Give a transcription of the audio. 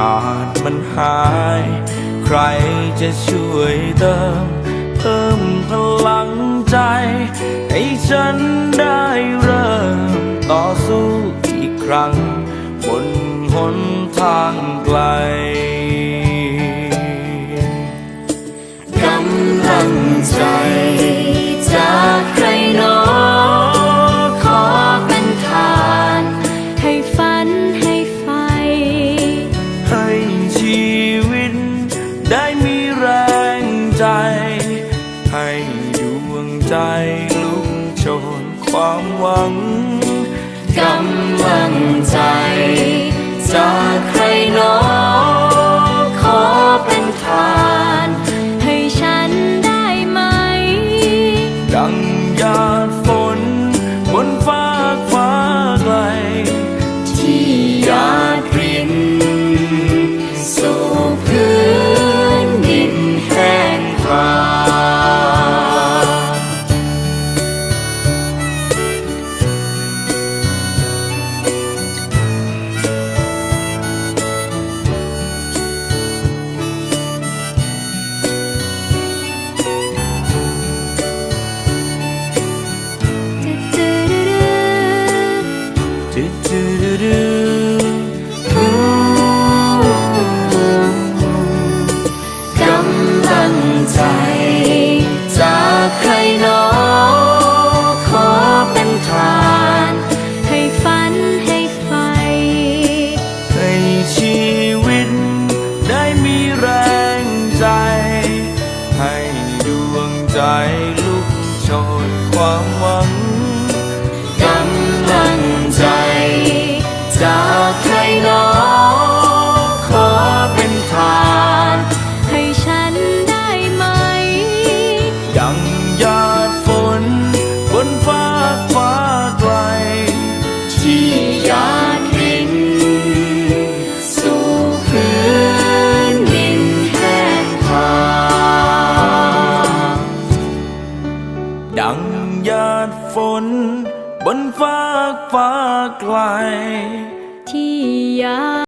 ขาดมันหาย ใครจะช่วยเติม เพิ่มพลังใจ ให้ฉันได้เริ่ม ต่อสู้อีกครั้ง บนหนทางไกลกำลังใจ ใจลุกโชนความหวังกำลัง ใจ จากใครหนอขอเป็นทาน ให้ฝันให้ไฟ ให้ชีวิตได้มีแรงใจ ให้ดวงใจลุกโชนความวัง ฝน บนฟ้าฟ้าไกล ที่ยา